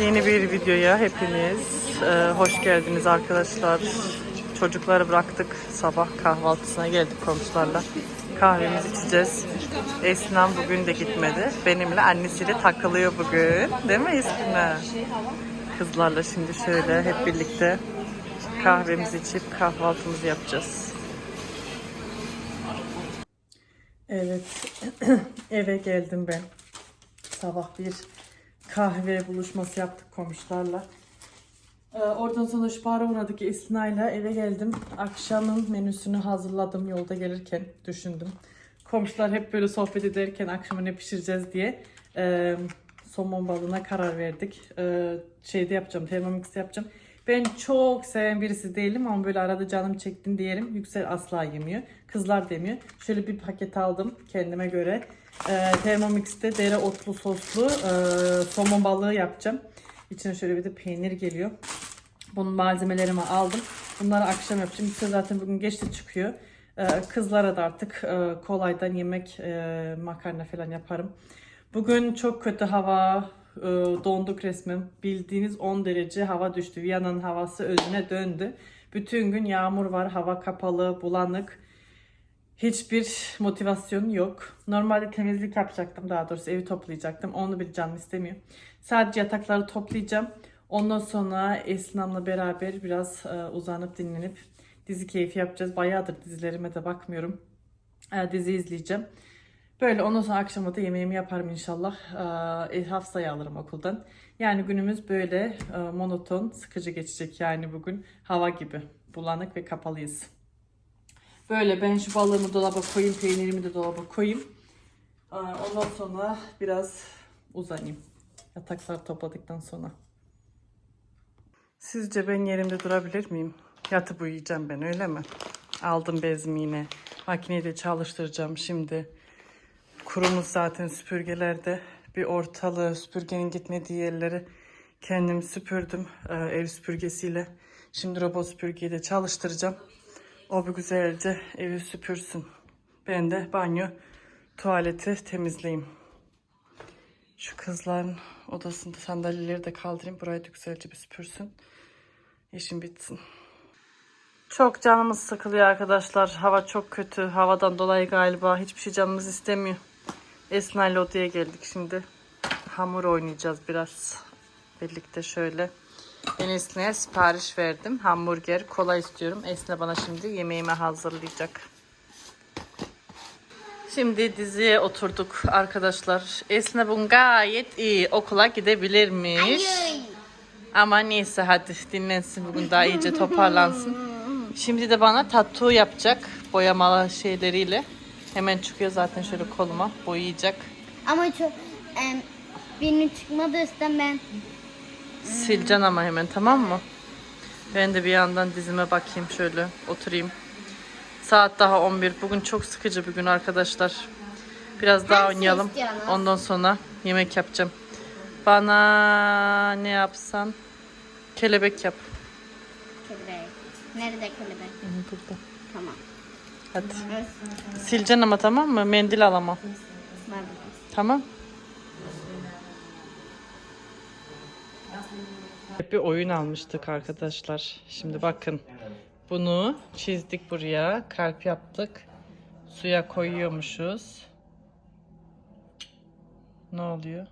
Yeni bir videoya hepiniz e, hoş geldiniz arkadaşlar. Çocukları bıraktık. Sabah kahvaltısına geldik komşularla. Kahvemizi içeceğiz. Esnam bugün de gitmedi. Benimle annesiyle takılıyor bugün. Değil mi Esna? Kızlarla şimdi şöyle hep birlikte kahvemizi içip kahvaltımızı yapacağız. Evet, eve geldim ben. Sabah bir kahve buluşması yaptık komşularla. Ee, oradan sonra şu bara uğradık Esna'yla eve geldim. Akşamın menüsünü hazırladım yolda gelirken düşündüm. Komşular hep böyle sohbet ederken akşama ne pişireceğiz diye e, somon balığına karar verdik. E, şeyde yapacağım, Thermomix yapacağım. Ben çok seven birisi değilim ama böyle arada canım çektin diyelim. Yüksel asla yemiyor. Kızlar demiyor. Şöyle bir paket aldım kendime göre. E, Thermomix'te dereotlu soslu e, somon balığı yapacağım. İçine şöyle bir de peynir geliyor. Bunun malzemelerimi aldım. Bunları akşam yapacağım. Yüksel zaten bugün geçti çıkıyor. E, kızlara da artık e, kolaydan yemek e, makarna falan yaparım. Bugün çok kötü hava. E, donduk resmen. Bildiğiniz 10 derece hava düştü. Viyana'nın havası özüne döndü. Bütün gün yağmur var. Hava kapalı, bulanık. Hiçbir motivasyon yok. Normalde temizlik yapacaktım daha doğrusu evi toplayacaktım. Onu bir canım istemiyor. Sadece yatakları toplayacağım. Ondan sonra Esnam'la beraber biraz e, uzanıp dinlenip dizi keyfi yapacağız. Bayağıdır dizilerime de bakmıyorum. E, dizi izleyeceğim. Böyle ondan sonra akşama da yemeğimi yaparım inşallah. E, haftaya alırım okuldan. Yani günümüz böyle e, monoton, sıkıcı geçecek yani bugün. Hava gibi. Bulanık ve kapalıyız. Böyle ben şu balığımı dolaba koyayım, peynirimi de dolaba koyayım. Ee, Ondan sonra biraz uzanayım. Yatakları topladıktan sonra. Sizce ben yerimde durabilir miyim? Yatıp uyuyacağım ben öyle mi? Aldım bezimi yine. Makineyi de çalıştıracağım şimdi. Kurumuz zaten süpürgelerde. Bir ortalığı süpürgenin gitmediği yerleri kendim süpürdüm e, ev süpürgesiyle. Şimdi robot süpürgeyi de çalıştıracağım. O bir güzelce evi süpürsün. Ben de banyo, tuvaleti temizleyeyim. Şu kızların odasında sandalyeleri de kaldırayım. Burayı da güzelce bir süpürsün. İşim bitsin. Çok canımız sıkılıyor arkadaşlar. Hava çok kötü. Havadan dolayı galiba hiçbir şey canımız istemiyor. Esna ile odaya geldik şimdi. Hamur oynayacağız biraz. Birlikte şöyle. Ben Esna'ya sipariş verdim. Hamburger, kola istiyorum. Esna bana şimdi yemeğimi hazırlayacak. Şimdi diziye oturduk arkadaşlar. Esna bugün gayet iyi okula gidebilirmiş. Ama neyse hadi dinlensin bugün daha iyice toparlansın. Şimdi de bana tattoo yapacak boyamalı şeyleriyle. Hemen çıkıyor zaten şöyle koluma boyayacak. Ama çok em, benim çıkmadı üstten ben. Sileceksin ama hemen tamam mı? Ben de bir yandan dizime bakayım şöyle oturayım. Saat daha 11. Bugün çok sıkıcı bir gün arkadaşlar. Biraz daha Hangisini oynayalım. istiyorsunuz? Ondan sonra yemek yapacağım. Bana ne yapsan? Kelebek yap. Kelebek. Nerede kelebek? Burada. Tamam. Hadi. Sileceksin ama tamam mı? Mendil al ama. Var burada. Tamam. Hep bir oyun almıştık arkadaşlar. Şimdi bakın. Bunu çizdik buraya. Kalp yaptık. Suya koyuyormuşuz. Ne oluyor?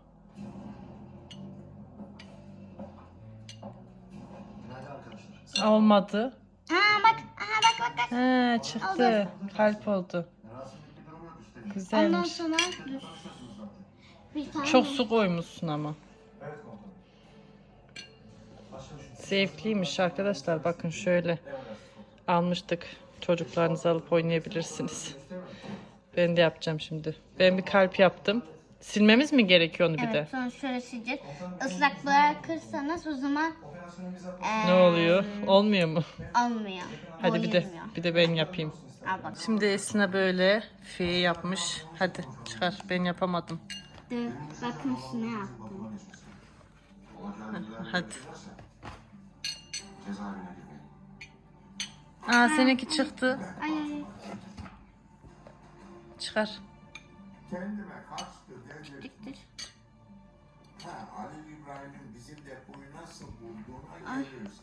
Olmadı. He çıktı. Kalp oldu. Ondan Güzelmiş. sonra dur. Bir tane Çok su koymuşsun ama. Zevkliymiş arkadaşlar. Bakın şöyle almıştık. Çocuklarınızı alıp oynayabilirsiniz. Ben de yapacağım şimdi. Ben bir kalp yaptım. Silmemiz mi gerekiyor onu bir de? Evet sonra şöyle sileceğiz. Islak bırakırsanız o zaman Ne oluyor? Olmuyor mu? olmuyor. Hadi bir de bir de ben yapayım. Al bak. Şimdi Esna böyle fi yapmış. Hadi çıkar. Ben yapamadım. Dur, bakın şunu yaptım. Hadi. Aa seninki çıktı. Ay ay ay. Çıkar. Dik dur. Ha, Ali İbrahim'in bizim depoyu nasıl bulduğuna geliriz.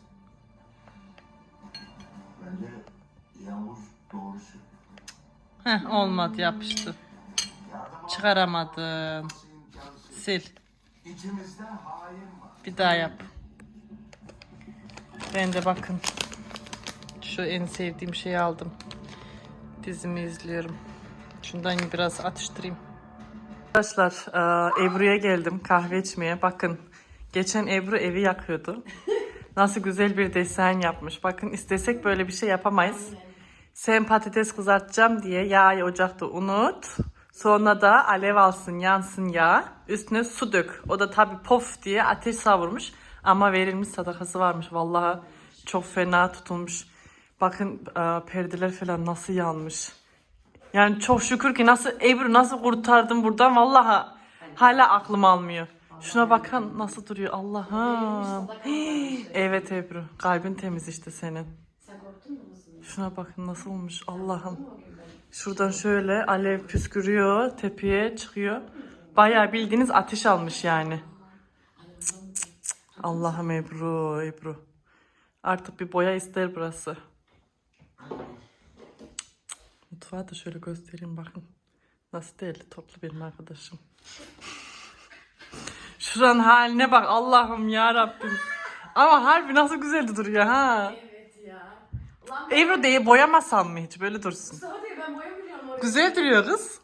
Bence Yavuz doğru söylüyor. Heh olmadı yapıştı. Yardım Çıkaramadın. alması imkansız. Sil. İçimizde hain var. Bir daha yap. Ben de bakın. Şu en sevdiğim şeyi aldım. Dizimi izliyorum. Şundan biraz atıştırayım. Arkadaşlar e, Ebru'ya geldim kahve içmeye. Bakın geçen Ebru evi yakıyordu. Nasıl güzel bir desen yapmış. Bakın istesek böyle bir şey yapamayız. Sen patates kızartacağım diye yağı ocakta unut. Sonra da alev alsın yansın yağ. Üstüne su dök. O da tabii pof diye ateş savurmuş. Ama verilmiş sadakası varmış. Vallahi çok fena tutulmuş. Bakın e, perdeler falan nasıl yanmış. Yani çok şükür ki nasıl Ebru nasıl kurtardım buradan vallahi hala aklım almıyor. Şuna bakın nasıl duruyor Allah'ım. Evet Ebru kalbin temiz işte senin. Şuna bakın nasıl olmuş Allah'ım. Şuradan şöyle alev püskürüyor tepeye çıkıyor. Bayağı bildiğiniz ateş almış yani. Allah'ım Ebru Ebru. Artık bir boya ister burası. Mutfağı da şöyle göstereyim bakın. Nasıl değerli toplu benim arkadaşım. Şuranın haline bak Allah'ım ya Rabbim. Ama harbi nasıl güzel duruyor ha. Evet ya. Ulan Ebru diye boyamasam mı hiç böyle dursun. Mustafa diyor ben boyamıyorum orayı. Güzel duruyor kız.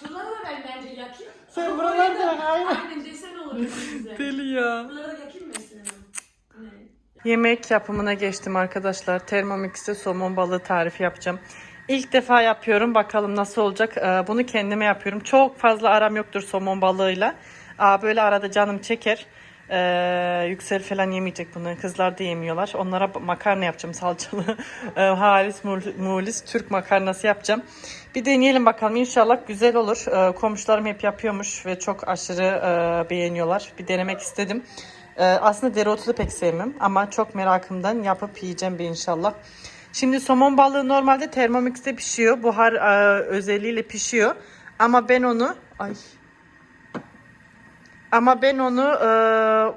Şuraları da ben bence yakayım. Sen buraları da yak, aynen. Aynen desen olur bize. Deli ya. Buraları da yakayım mı Esin Hanım? Ne? Yemek yapımına geçtim arkadaşlar. Thermomix'te somon balığı tarifi yapacağım. İlk defa yapıyorum. Bakalım nasıl olacak. Ee, Bunu kendime yapıyorum. Çok fazla aram yoktur somon balığıyla. Böyle arada canım çeker. Ee, yüksel falan yemeyecek bunu. Kızlar da yemiyorlar. Onlara makarna yapacağım salçalı. Ee, Halis mul- mulis Türk makarnası yapacağım. Bir deneyelim bakalım. İnşallah güzel olur. Ee, komşularım hep yapıyormuş ve çok aşırı e, beğeniyorlar. Bir denemek istedim. Ee, aslında dereotu da pek sevmem ama çok merakımdan yapıp yiyeceğim bir inşallah. Şimdi somon balığı normalde Thermomix'te pişiyor. Buhar e, özelliğiyle pişiyor. Ama ben onu ay ama ben onu e,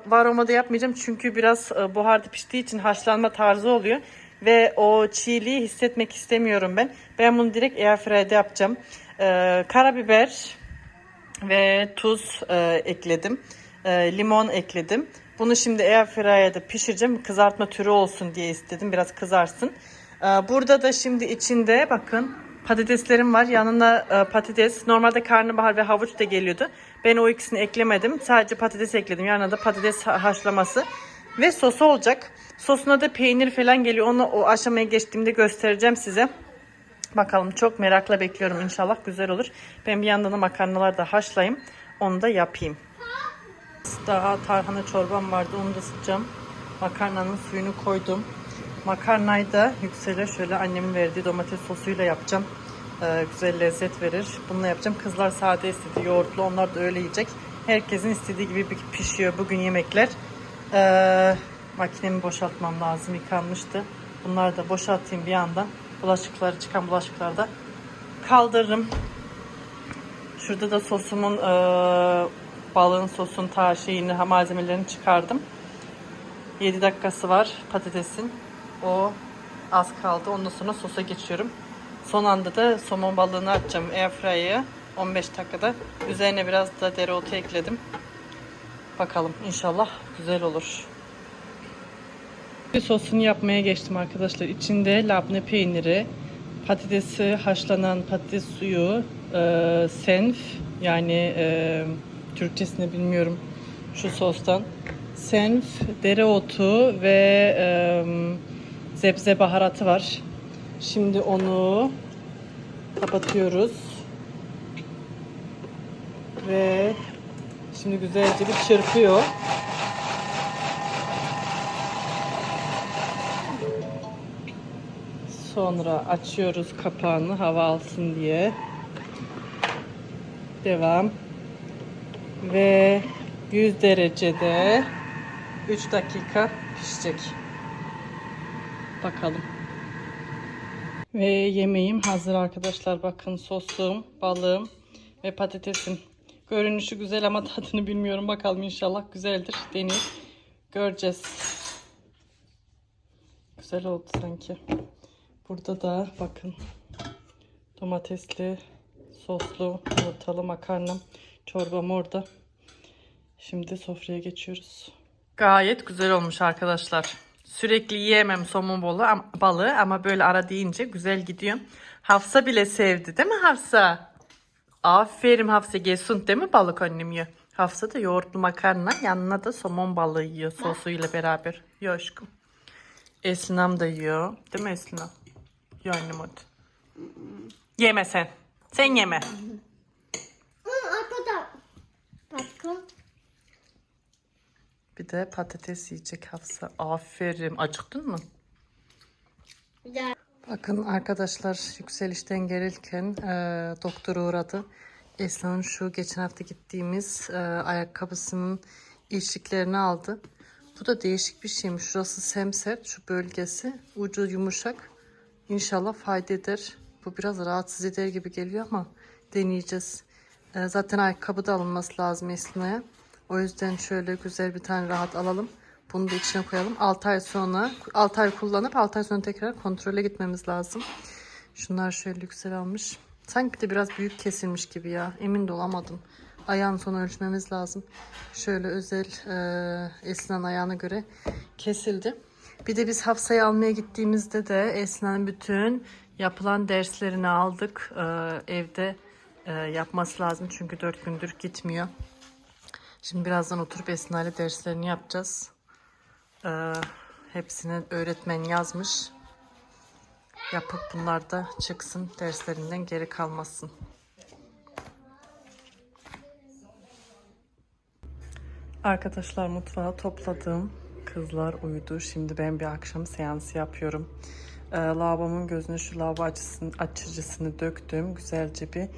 varomada yapmayacağım çünkü biraz e, buharda piştiği için haşlanma tarzı oluyor. Ve o çiğliği hissetmek istemiyorum ben. Ben bunu direkt airfryer'de yapacağım. E, karabiber ve tuz e, ekledim. E, limon ekledim. Bunu şimdi airfryer'da pişireceğim. Kızartma türü olsun diye istedim. Biraz kızarsın. E, burada da şimdi içinde bakın patateslerim var. Yanına e, patates. Normalde karnabahar ve havuç da geliyordu. Ben o ikisini eklemedim. Sadece patates ekledim. Yanına da patates ha- haşlaması. Ve sosu olacak. Sosuna da peynir falan geliyor. Onu o aşamaya geçtiğimde göstereceğim size. Bakalım çok merakla bekliyorum inşallah güzel olur. Ben bir yandan da makarnalar da haşlayayım. Onu da yapayım. Daha tarhana çorbam vardı onu da ısıtacağım. Makarnanın suyunu koydum. Makarnayı da yüksele şöyle annemin verdiği domates sosuyla yapacağım. Ee, güzel lezzet verir. Bununla yapacağım. Kızlar sade istedi. Yoğurtlu onlar da öyle yiyecek. Herkesin istediği gibi pişiyor bugün yemekler. Ee, makinemi boşaltmam lazım. Yıkanmıştı. Bunları da boşaltayım bir yandan. Bulaşıkları çıkan bulaşıkları da kaldırırım. Şurada da sosumun e, balığın sosun ta şeyini malzemelerini çıkardım. 7 dakikası var patatesin. O az kaldı. Ondan sonra sosa geçiyorum. Son anda da somon balığını atacağım airfryer'e 15 dakikada. Üzerine biraz da dereotu ekledim. Bakalım inşallah güzel olur. Bir sosunu yapmaya geçtim arkadaşlar. İçinde labne peyniri, patatesi, haşlanan patates suyu, e, senf yani e, Türkçesini bilmiyorum şu sostan. Senf, dereotu ve e, zebze baharatı var. Şimdi onu kapatıyoruz. Ve şimdi güzelce bir çırpıyor. Sonra açıyoruz kapağını hava alsın diye. Devam. Ve 100 derecede 3 dakika pişecek. Bakalım. Ve yemeğim hazır arkadaşlar. Bakın sosum, balığım ve patatesim. Görünüşü güzel ama tadını bilmiyorum. Bakalım inşallah güzeldir. Deneyip göreceğiz. Güzel oldu sanki. Burada da bakın domatesli, soslu, yumurtalı makarnam, çorbam orada. Şimdi sofraya geçiyoruz. Gayet güzel olmuş arkadaşlar. Sürekli yiyemem somon balığı, balığı ama böyle ara deyince güzel gidiyor. Hafsa bile sevdi değil mi Hafsa? Aferin Hafsa Gesun değil mi balık annem yiyor. Hafsa da yoğurtlu makarna yanına da somon balığı yiyor sosuyla beraber. Yiyor aşkım. Eslinam da yiyor. Değil mi Eslinam? Yiyor annem hadi. Yeme sen. Sen yeme. Bakın. Bir de patates yiyecek Hafsa. Aferin. Acıktın mı? Güzel. Bakın arkadaşlar yükselişten gelirken e, doktora uğradı. Esra'nın şu geçen hafta gittiğimiz e, ayakkabısının ilşiklerini aldı. Bu da değişik bir şeymiş. Şurası semsert, şu bölgesi. Ucu yumuşak. İnşallah fayda eder. Bu biraz rahatsız eder gibi geliyor ama deneyeceğiz. E, zaten ayakkabı da alınması lazım Esra'ya. O yüzden şöyle güzel bir tane rahat alalım. Bunu da içine koyalım. 6 ay sonra 6 ay kullanıp 6 ay sonra tekrar kontrole gitmemiz lazım. Şunlar şöyle yüksel almış. Sanki de biraz büyük kesilmiş gibi ya. Emin de olamadım. Ayağın sonu ölçmemiz lazım. Şöyle özel e, Esna'nın ayağına göre kesildi. Bir de biz Hafsa'yı almaya gittiğimizde de Esna'nın bütün yapılan derslerini aldık. E, evde e, yapması lazım çünkü 4 gündür gitmiyor. Şimdi birazdan oturup Esna ile derslerini yapacağız. Ee, hepsini öğretmen yazmış. Yapıp bunlar da çıksın derslerinden geri kalmasın. Arkadaşlar mutfağı topladım. Kızlar uyudu. Şimdi ben bir akşam seansı yapıyorum. Ee, lavabomun gözüne şu lavabo açısını, açıcısını döktüm. Güzelce bir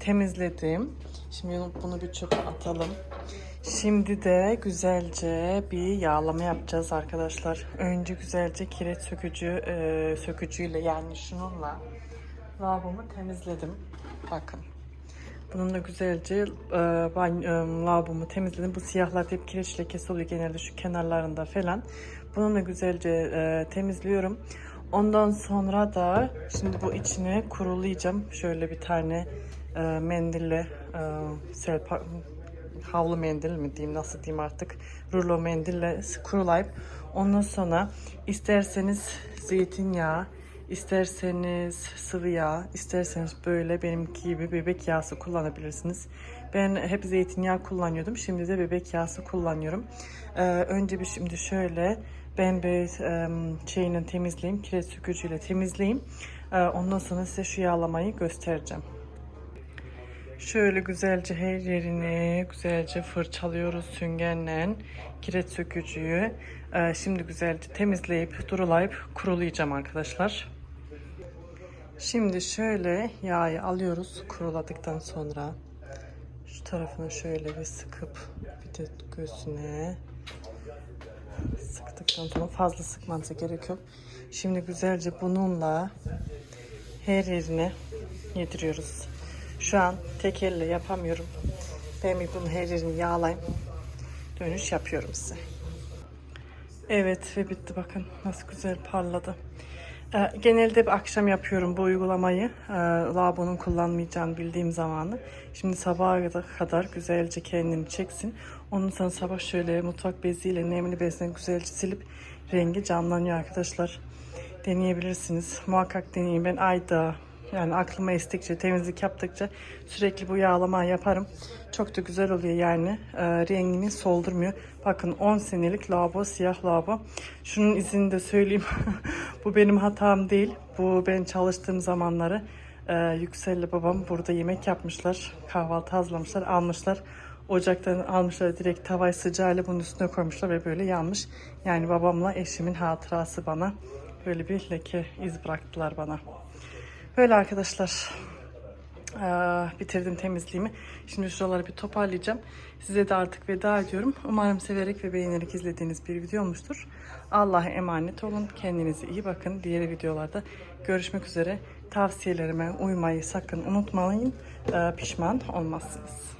temizledim. Şimdi bunu bir çöpe atalım. Şimdi de güzelce bir yağlama yapacağız arkadaşlar. Önce güzelce kireç sökücü e, sökücüyle yani şununla lavabomu temizledim. Bakın. Bununla güzelce e, ben e, lavabomu temizledim. Bu siyahlar hep kireç lekesi oluyor genelde şu kenarlarında falan. Bununla güzelce e, temizliyorum. Ondan sonra da şimdi bu içine kurulayacağım. Şöyle bir tane e, mendille e, serpa, havlu mendil mi diyeyim nasıl diyeyim artık rulo mendille kurulayıp ondan sonra isterseniz zeytinyağı isterseniz sıvı yağ isterseniz böyle benimki gibi bebek yağısı kullanabilirsiniz. Ben hep zeytinyağı kullanıyordum. Şimdi de bebek yağısı kullanıyorum. Ee, önce bir şimdi şöyle ben bir e, şeyini temizleyeyim. Kireç sökücüyle temizleyeyim. Ee, ondan sonra size şu yağlamayı göstereceğim. Şöyle güzelce her yerini güzelce fırçalıyoruz süngerle kireç sökücüyü. Ee, şimdi güzelce temizleyip durulayıp kurulayacağım arkadaşlar. Şimdi şöyle yağı alıyoruz kuruladıktan sonra. Şu tarafını şöyle bir sıkıp bir de göğsüne sıktıktan sonra fazla sıkmanıza gerek yok. Şimdi güzelce bununla her yerine yediriyoruz. Şu an tek elle yapamıyorum. Ben bir bunun her yerini yağlayayım. Dönüş yapıyorum size. Evet ve bitti bakın nasıl güzel parladı. Ee, genelde bir akşam yapıyorum bu uygulamayı. Ee, lavabonun kullanmayacağını bildiğim zamanı. Şimdi sabaha kadar güzelce kendini çeksin. Ondan sonra sabah şöyle mutfak beziyle nemli bezle güzelce silip rengi canlanıyor arkadaşlar. Deneyebilirsiniz. Muhakkak deneyin. Ben ayda yani aklıma estikçe, temizlik yaptıkça sürekli bu yağlama yaparım. Çok da güzel oluyor yani. E, rengini soldurmuyor. Bakın 10 senelik lavabo, siyah lavabo. Şunun izini de söyleyeyim. bu benim hatam değil. Bu ben çalıştığım zamanları e, Yüksel'le babam burada yemek yapmışlar. Kahvaltı hazırlamışlar, almışlar. Ocaktan almışlar direkt tavayı sıcağıyla bunun üstüne koymuşlar ve böyle yanmış. Yani babamla eşimin hatırası bana. Böyle bir leke iz bıraktılar bana. Böyle arkadaşlar. Ee, bitirdim temizliğimi. Şimdi şuraları bir toparlayacağım. Size de artık veda ediyorum. Umarım severek ve beğenerek izlediğiniz bir video olmuştur. Allah'a emanet olun. Kendinize iyi bakın. Diğer videolarda görüşmek üzere. Tavsiyelerime uymayı sakın unutmayın. Ee, pişman olmazsınız.